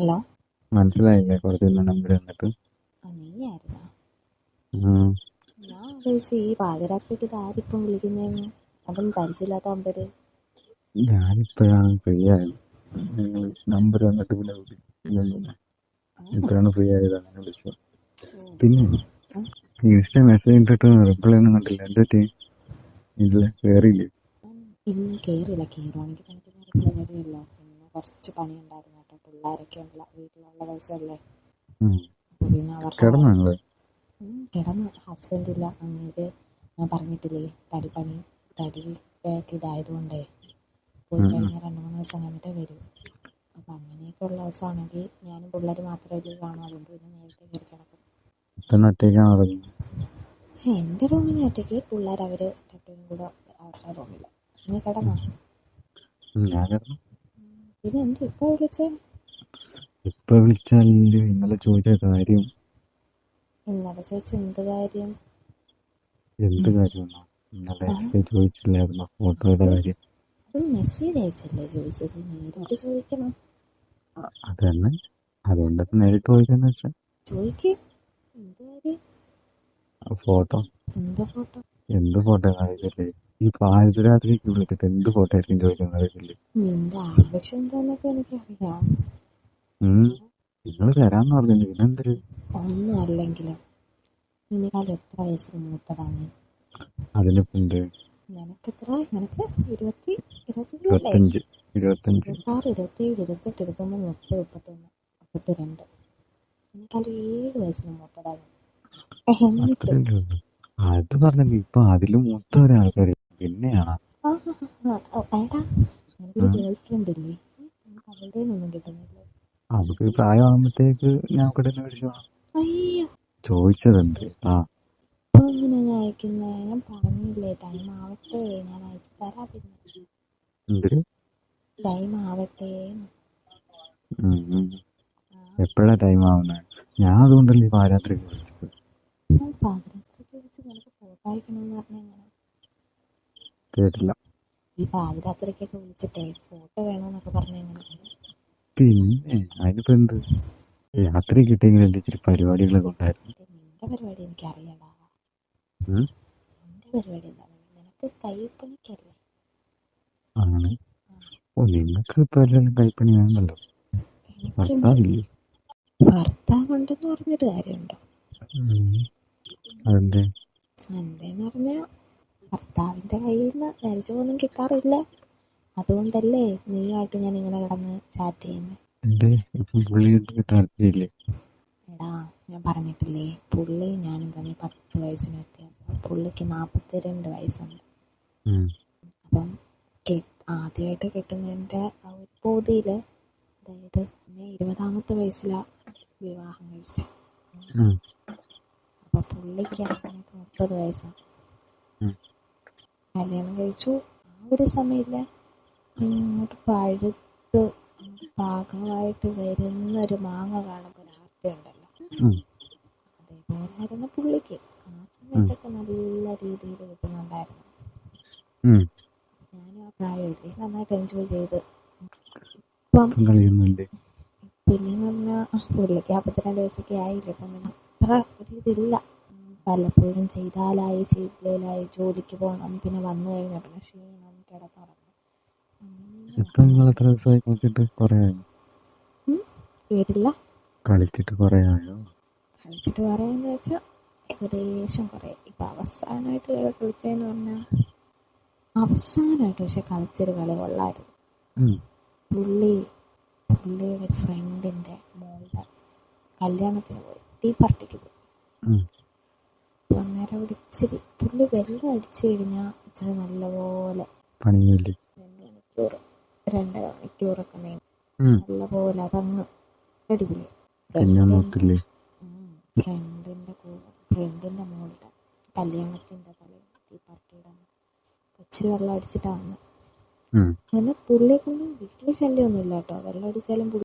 Hello? മനസ്സിലായില്ലേ? കുറച്ച് number തന്നിട്ട് ആ നീയായിരുന്നോ ഉം. ഞാൻ ആലോചിച്ചു ഈ പാതിരാത്രിക്ക് ഇത് ആരിപ്പം വിളിക്കുന്നതെന്ന്? അതും പരിചയമില്ലാത്ത നമ്പര് ഞാനിപ്പോഴാണ് ഫ്രീ ആയത്. നിങ്ങൾ നമ്പർ പിന്നെ. ഇപ്പോഴാണ് ഫ്രീ ആയത് അങ്ങനെ വിളിച്ചത്. പിന്നെ ഇൻസ്റ്റ മെസ്സേജ് ഇട്ടിട്ട് റിപ്ലൈ ഒന്നും കണ്ടില്ല. എന്താ ഇല്ല കേറിയില്ലേ? ഇന്ന് കേറിയില്ല. കേറുവാണെങ്കിൽ കുറച്ച് പണി ഉണ്ടായിരുന്നു കേട്ടോ പിള്ളേരൊക്കെ ഉള്ള വീട്ടിലുള്ള ദിവസമല്ലേ പിന്നെ അവർക്ക് കിടന്നോ കിടന്നു. ഹസ്ബൻഡ് ഇല്ല. അങ്ങേര് ഞാൻ പറഞ്ഞിട്ടില്ലേ തടിപ്പണി തടിയൊക്കെ ഇതായതുകൊണ്ടേ. പോയി കഴിഞ്ഞാൽ രണ്ടു മൂന്ന് ദിവസം കഴിഞ്ഞിട്ടേ വരൂ. അപ്പൊ അങ്ങനെയൊക്കെ ഉള്ള ദിവസമാണെങ്കിൽ ഞാനും പിള്ളേർ മാത്രമേ കാണൂ. അതുകൊണ്ട് പിന്നെ നേരത്തെ കയറി കിടക്കും. എന്റെ റൂമിൽ ഒറ്റയ്ക്ക് പിള്ളേർ അവർ രണ്ടുപേരും കൂടെ അവരുടെ റൂമിൽ. നീ കിടന്നോ. എന്ത് ഇപ്പൊ വിളിച്ചേ? ഇപ്പൊ വിളിച്ചാൽ ഇന്നലെ ചോദിച്ച കാര്യം. ഇന്നലെ ചോദിച്ച എന്ത് കാര്യം? എന്ത് കാര്യമാണോ? ഇന്നലെ ചോദിച്ചില്ലായിരുന്നു? ഫോട്ടോയുടെ കാര്യം. അത് മെസ്സേജ് അയച്ചല്ലേ ചോദിച്ചത്? നേരിട്ട് ചോദിക്കണം. അ- അത് തന്നെ അതുകൊണ്ടൊക്കെ നേരിട്ട് ചോദിക്കാന്ന് വെച്ചാ. ചോദിക്കേ. എന്ത് കാര്യം? ഫോട്ടോ. എന്താ ഫോട്ടോ? എന്ത് ഫോട്ടോ അറിയില്ലേ ഈ പാതിരാത്രിക്ക് വിളിച്ചിട്ട് എന്ത് ഫോട്ടോ ആയിരിക്കും ചോദിക്കുന്നത് അറിയില്ലേ നിന്റെ ആവശ്യം എന്താന്നൊക്കെ എനിക്കറിയാം. നിങ്ങൾ തരാന്ന് പറഞ്ഞു പിന്നെന്തൊരു? ഒന്നും അല്ലെങ്കിലും എത്ര വയസ്സിന് മൂത്തതാണ്? അതിനിപ്പോ എന്ത് നിനക്ക് എത്ര നിനക്ക് ഇരുപത്തി ഇരുപത്തി ഇരുപത്തഞ്ച് ഇരുപത്തഞ്ച് ഇരുപത്താറ് ഇരുപത്തേഴ് ഇരുപത്തെട്ട് ഇരുപത്തൊമ്പത് മുപ്പത് മുപ്പത്തൊന്ന് മുപ്പത്തിരണ്ട്. നിനക്കാളും ഏഴ് വയസ്സിന് മൂത്തതാണ്. എന്നിട്ട് അത് പറഞ്ഞത് ഇപ്പൊ അതിലും മൊത്തം ഒരാൾക്കാര് പിന്നെയാണ് അവൾക്ക് പ്രായമാകുമ്പത്തേക്ക് ഞാൻ മേടിച്ചു അയ്യോ. ചോദിച്ചതുണ്ട്. ആ. പറഞ്ഞില്ലേ ടൈം ആവട്ടെ ഞാൻ അയച്ചു തരാം പിന്നെ. എന്തൊരു ടൈം ആവട്ടെ. എപ്പോഴാ ടൈം ആവുന്നത് ഞാൻ അതുകൊണ്ടല്ലേ ഈ പാരാത്രിക്ക് വിളിച്ചത് അയക്കണമെന്ന് പറഞ്ഞാൽ കേട്ടില്ല. ഈ പാതിരാത്രിക്കൊക്കെ വിളിച്ചിട്ടേ ഫോട്ടോ വേണമെന്നൊക്കെ പറഞ്ഞ എങ്ങനെ? പിന്നെ അതിനിപ്പോ എന്ത്? രാത്രി കിട്ടിയെങ്കിൽ എന്റെ ഇച്ചിരി പരിപാടികളൊക്കെ ഉണ്ടായിരുന്നു. നിന്റെ പരിപാടി എനിക്ക് അറിയണ്ടാ നിന്റെ പരിപാടി എന്താണ് നിനക്ക് കൈപ്പണിക്കല്ലേ? ആണ് ഓ നിങ്ങക്ക് ഇപ്പൊ എല്ലാം കൈപ്പണി വേണ്ടല്ലോ ഭർത്താവില്ലേ? ഭർത്താവുണ്ടെന്ന് പറഞ്ഞൊരു കാര്യമുണ്ടോ? നരിച്ചൊന്നും കിട്ടാറില്ല. അതുകൊണ്ടല്ലേ നീയുമായിട്ട് ഞാൻ ഇങ്ങനെ കിടന്ന് ചാറ്റ് ചെയ്യുന്നത് എടാ ഞാൻ പറഞ്ഞിട്ടില്ലേ പുള്ളി ഞാനും തമ്മിൽ പത്ത് വയസ്സിന് വ്യത്യാസം പുള്ളിക്ക് നാൽപ്പത്തിരണ്ട് വയസ്സുണ്ട്. അപ്പം ആദ്യമായിട്ട് കിട്ടുന്നതിന്റെ ആ ഒരു ബോധിയിൽ അതായത് എന്നെ ഇരുപതാമത്തെ വയസ്സിലാ വിവാഹം കഴിച്ച. അപ്പൊ പുള്ളിക്ക് ആ സമയത്ത് മുപ്പത് വയസ്സാണ്. കല്യാണം കഴിച്ചു. ആ ഒരു സമയമില്ല ഇങ്ങോട്ട് പഴുത്ത് പാകമായിട്ട് വരുന്ന ഒരു മാങ്ങ കാണുമ്പോൾ ആർത്തിയുണ്ടല്ലോ. ഉം. അതേപോലായിരുന്നു പുള്ളിക്ക്. ആ സമയത്തൊക്കെ നല്ല രീതിയിൽ കിട്ടുന്നുണ്ടായിരുന്നു. ഞാനും ആ പ്രായമില്ലേ? നന്നായിട്ട് എൻജോയ് ചെയ്ത്. ഇപ്പം പറഞ്ഞാൽ പുള്ളിക്ക് നാൽപ്പത്തിരണ്ട് വയസ്സൊക്കെ ആയില്ലേ? അപ്പം പിന്നെ അത്ര ഒരു ഇതില്ല. വല്ലപ്പോഴും ചെയ്താലായി ചെയ്തില്ലേലായി ജോലിക്ക് പോകണം. പിന്നെ വന്നു കഴിഞ്ഞാൽ പിന്നെ ക്ഷീണം കിടന്നുറങ്ങും. അങ്ങനെ ഇപ്പൊ നിങ്ങൾ എത്ര ദിവസമായി കളിച്ചിട്ട് കൊറേ ആയോ? വരില്ല കളിച്ചിട്ട് കൊറേ ആയോ? കളിച്ചിട്ട് പറയാന്ന് വെച്ചാൽ ഏകദേശം കൊറേ. ഇപ്പൊ അവസാനമായിട്ട് കളിച്ചെന്ന് പറഞ്ഞാ അവസാനമായിട്ട് പക്ഷെ കളിച്ചൊരു കളി കൊള്ളായിരുന്നു. പുള്ളി പുള്ളിയുടെ ഫ്രണ്ടിന്റെ മോളുടെ കല്യാണത്തിന് പോയി. ടീ പാർട്ടിക്ക്. അന്നേരം അവിടെ ഇച്ചിരി പുള്ളി വെള്ളം അടിച്ചു കഴിഞ്ഞാൽ ഇച്ചിരി നല്ലപോലെ പണിയില്ലേ രണ്ട് മണിക്കൂർ രണ്ടര മണിക്കൂറൊക്കെ നീങ്ങും. നല്ലപോലെ അതങ്ങ് അടിപൊളി. നോക്കില്ലേ ഫ്രണ്ടിന്റെ കൂടെ ഫ്രണ്ടിന്റെ മോളുടെ കല്യാണത്തിന്റെ തലേന്ന് ടീ പാർട്ടിയുടെ വെള്ളം അടിച്ചിട്ടാണ്. അങ്ങനെ പുള്ളിയെ കൊണ്ട് വീട്ടിൽ ശല്യമൊന്നുമില്ല കേട്ടോ. വെള്ളം അടിച്ചാലും